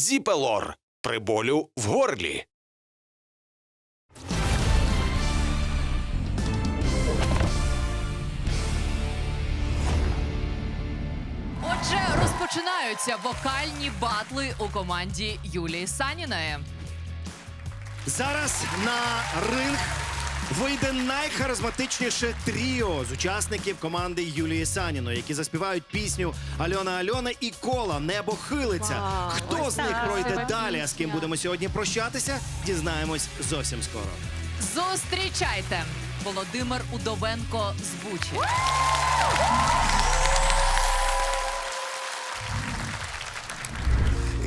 Зіпелор при болю в горлі. Отже, розпочинаються вокальні батли у команді Юлії Саніної. Зараз на ринг вийде найхаризматичніше тріо з учасників команди Юлії Саніної, які заспівають пісню Альона Альона і кола Небо хилиться. Хто з них пройде далі? А з ким будемо сьогодні прощатися? Дізнаємось зовсім скоро. Зустрічайте! Володимир Удовенко з Бучі.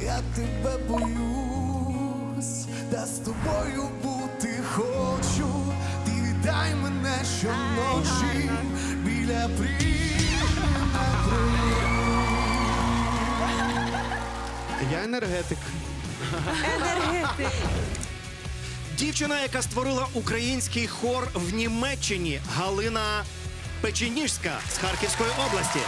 Я тебе боюсь, та з тобою щоночі біля Я енергетик. Дівчина, яка створила український хор в Німеччині, Галина Печеніжська з Харківської області.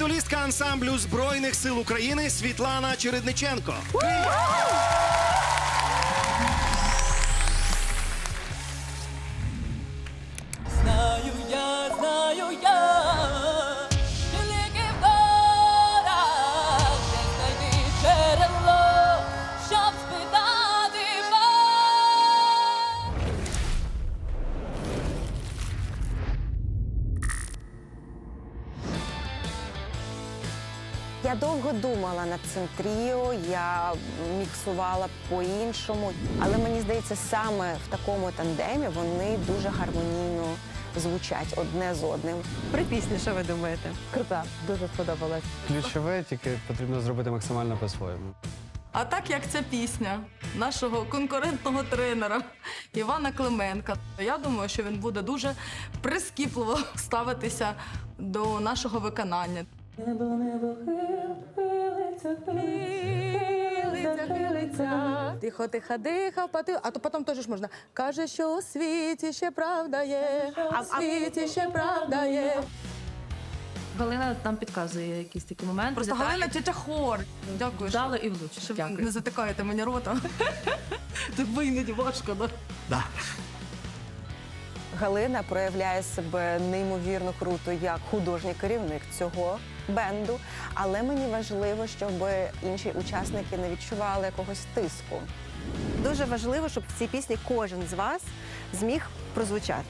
Солістка ансамблю Збройних сил України Світлана Чередниченко. Довго думала над цим тріо, я міксувала по-іншому, але мені здається, саме в такому тандемі вони дуже гармонійно звучать одне з одним. Про пісню, що ви думаєте? Крута, дуже сподобалась. Ключове тільки потрібно зробити максимально по-своєму. А так як ця пісня нашого конкурентного тренера Івана Клименка, я думаю, що він буде дуже прискіпливо ставитися до нашого виконання. Небо, небо, хилиться, хилиться, хилиться. Тихо, тихо, дихав, пати, а то потім теж можна. Каже, що у світі ще правда є, а в світі ще правда є. Галина нам підказує якісь такі моменти. Просто деталі. Галина тетя хор. Дякую, що, Вдало і влучно. що ви Дякую. не затикаєте мені рота. Бо іноді важко, да? Галина проявляє себе неймовірно круто як художній керівник цього бенду, але мені важливо, щоб інші учасники не відчували якогось тиску. Дуже важливо, щоб в цій пісні кожен з вас зміг прозвучати.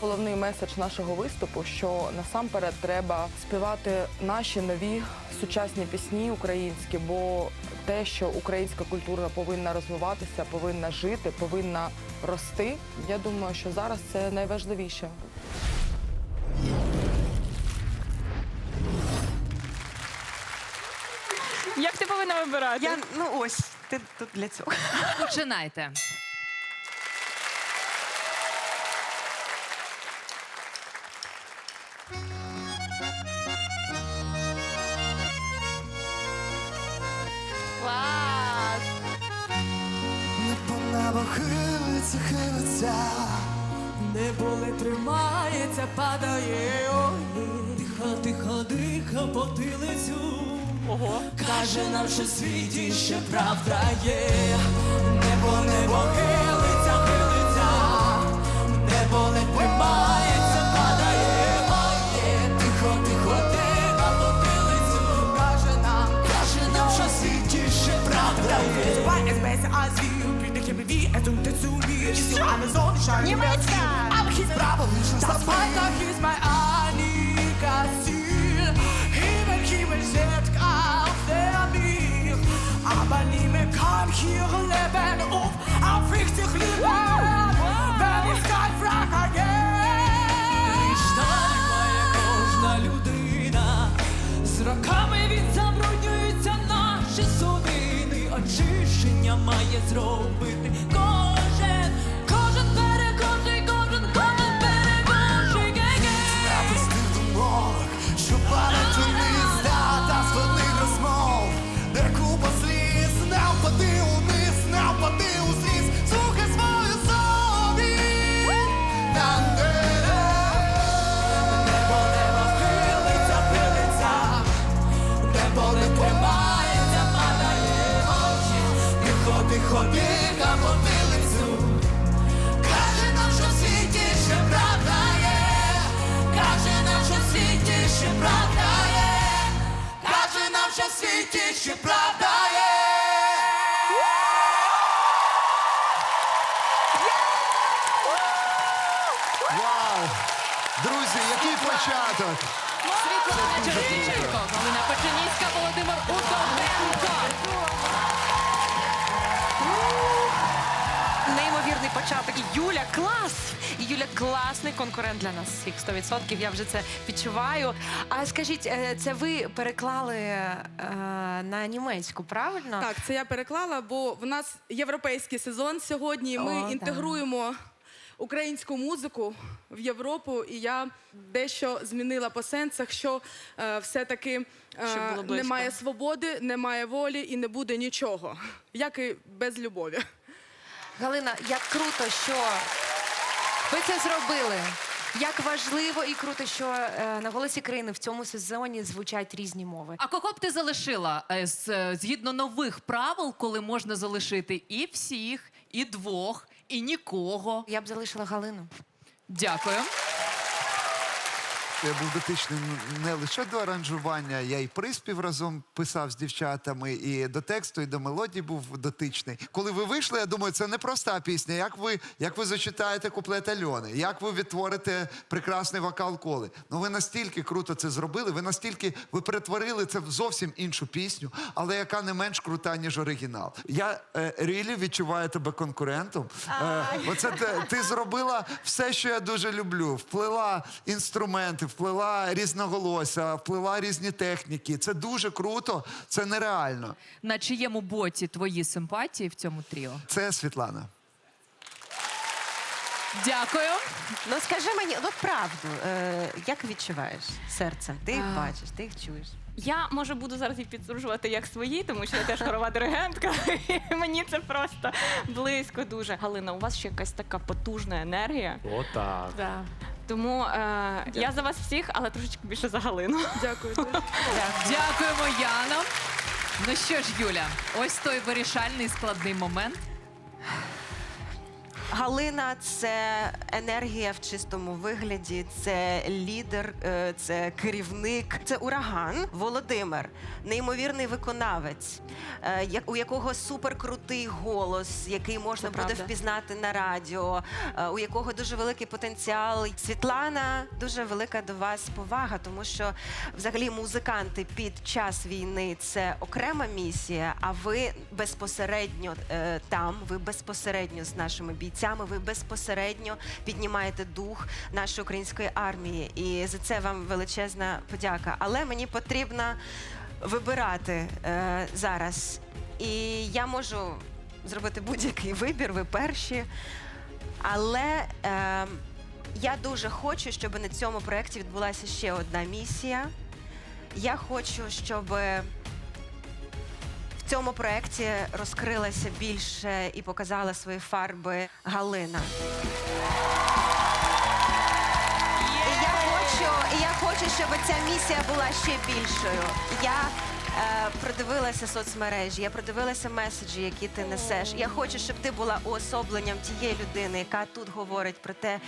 Головний меседж нашого виступу, що насамперед треба співати наші нові сучасні пісні українські, бо те, що українська культура повинна розвиватися, повинна жити, повинна рости. Я думаю, що зараз це найважливіше. Ти повинна вибирати? Я ну ось ти тут для цього. Починайте. Клас! Небо, небо хилиться, хилиться. Небо не тримається, падає. Ой. Тихо, тихо, дихо, потилицю. Ого. Каже нам, що в світі ще правда є. Небо, небо хилиться, хилиться. Небо не тримається, падає. Ой. Тихо, тихо, дихо, потилицю. Каже нам, каже нам, що в світі ще правда є. Es besser als wir, bitte gebe wie es tut hearing about all котика потилицю, каже нам, що в світі ще правда є, каже нам, що в світі ще правда є, каже нам, що в світі ще правда є. Друзі, який початок! Світлана Черниченко, Галина Печеніська, Володимир Удовенко. Початок. Юля клас! І Юля класний конкурент для нас всіх 100%. Я вже це відчуваю. А скажіть, е, це ви переклали е, на німецьку, правильно? Так, це я переклала, бо в нас європейський сезон сьогодні. і Ми О, да. інтегруємо українську музику в Європу, і я дещо змінила по сенсах, що е, все-таки е, Щоб було близько. немає свободи, немає волі і не буде нічого, як і без любові. Галина, як круто, що ви це зробили. Як важливо і круто, що е, на голосі країни в цьому сезоні звучать різні мови. А кого б ти залишила е, з- е, згідно нових правил, коли можна залишити і всіх, і двох, і нікого? Я б залишила Галину. Дякую. Я був дотичним не лише до аранжування, я і приспів разом писав з дівчатами, і до тексту, і до мелодії був дотичний. Коли ви вийшли, я думаю, це не проста пісня. Як ви, як ви зачитаєте куплет Альони, як ви відтворите прекрасний вокал коли. Ну ви настільки круто це зробили, ви настільки ви перетворили це в зовсім іншу пісню, але яка не менш крута, ніж оригінал. Я е, рілі відчуваю тебе конкурентом. Е, оце ти, ти зробила все, що я дуже люблю. Вплила інструменти, вплила різноголосся, вплила різні техніки. Це дуже круто, це нереально. На чиєму боці твої симпатії в цьому тріо? Це Світлана. Дякую. Ну скажи мені, ну правду, е, як відчуваєш серцем? Ти їх А. бачиш, ти їх чуєш. Я може буду зараз їх підсуджувати як свої, тому що я теж хорова диригентка. і Мені це просто близько дуже. Галина, у вас ще якась така потужна енергія. Отак. Да. Тому е, я за вас всіх, але трошечки більше за Галину. Дякую. Дякуємо, Яна. Ну що ж, Юля, ось той вирішальний складний момент. Галина це енергія в чистому вигляді, це лідер, е, це керівник, це ураган. Володимир, неймовірний виконавець, е, у якого суперкрутий голос, який можна буде впізнати на радіо, е, у якого дуже великий потенціал. Світлана, дуже велика до вас повага, тому що взагалі музиканти під час війни це окрема місія. А ви безпосередньо там, ви безпосередньо з нашими бійцями, ви безпосередньо піднімаєте дух нашої української армії. І за це вам величезна подяка. Але мені потрібно вибирати е, зараз. І я можу зробити будь-який вибір, ви перші. Але е, я дуже хочу, щоб на цьому проєкті відбулася ще одна місія. Я хочу, щоб цьому проєкті розкрилася більше і показала свої фарби Галина. Я хочу, і я хочу, щоб ця місія була ще більшою. Я продивилася соцмережі, я продивилася меседжі, які ти несеш. Я хочу, щоб ти була уособленням тієї людини, яка тут говорить про те,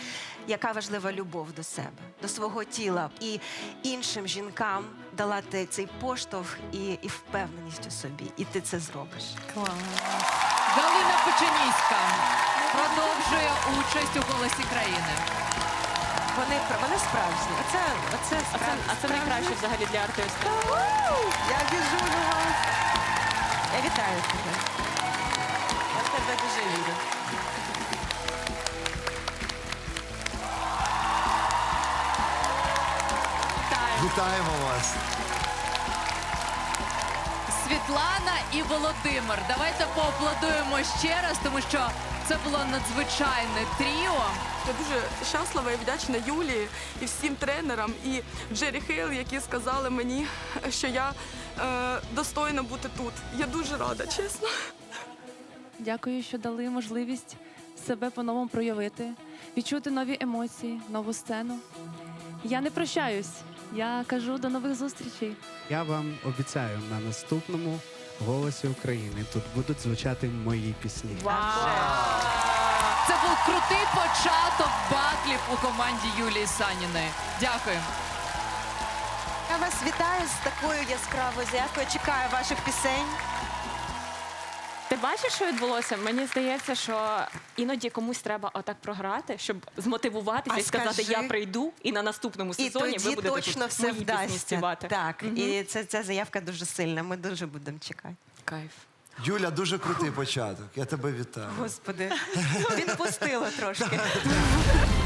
яка важлива любов до себе, до свого тіла і іншим жінкам дала ти цей поштовх і, і впевненість у собі. І ти це зробиш. Галина Печеніська продовжує участь у голосі країни. Вони вони справжні. Оце, оце А це, справжні. а це найкраще взагалі для артиста. Я біжу до вас. Я вітаю тебе. Я в тебе дуже вірю. Вітаємо вас. Світлана і Володимир. Давайте поаплодуємо ще раз, тому що це було надзвичайне тріо. Я дуже щаслива і вдячна Юлії і всім тренерам, і Джері Хейл, які сказали мені, що я е, достойна бути тут. Я дуже рада, чесно. Дякую, що дали можливість себе по-новому проявити, відчути нові емоції, нову сцену. Я не прощаюсь. Я кажу до нових зустрічей. Я вам обіцяю, на наступному голосі України тут будуть звучати мої пісні. Це був крутий початок батлів у команді Юлії Саніної. Дякую. вас вітаю з такою яскравою заявкою. Чекаю ваших пісень. Ти бачиш, що відбулося? Мені здається, що іноді комусь треба отак програти, щоб змотивуватися А і сказати, скажи. я прийду, і на наступному І сезоні тоді ви будете точно тут все мої пісні вдасться. співати. Так, і це, ця заявка дуже сильна. Ми дуже будемо чекати. Кайф. Юля, дуже крутий початок. Я тебе вітаю. Господи, відпустило трошки.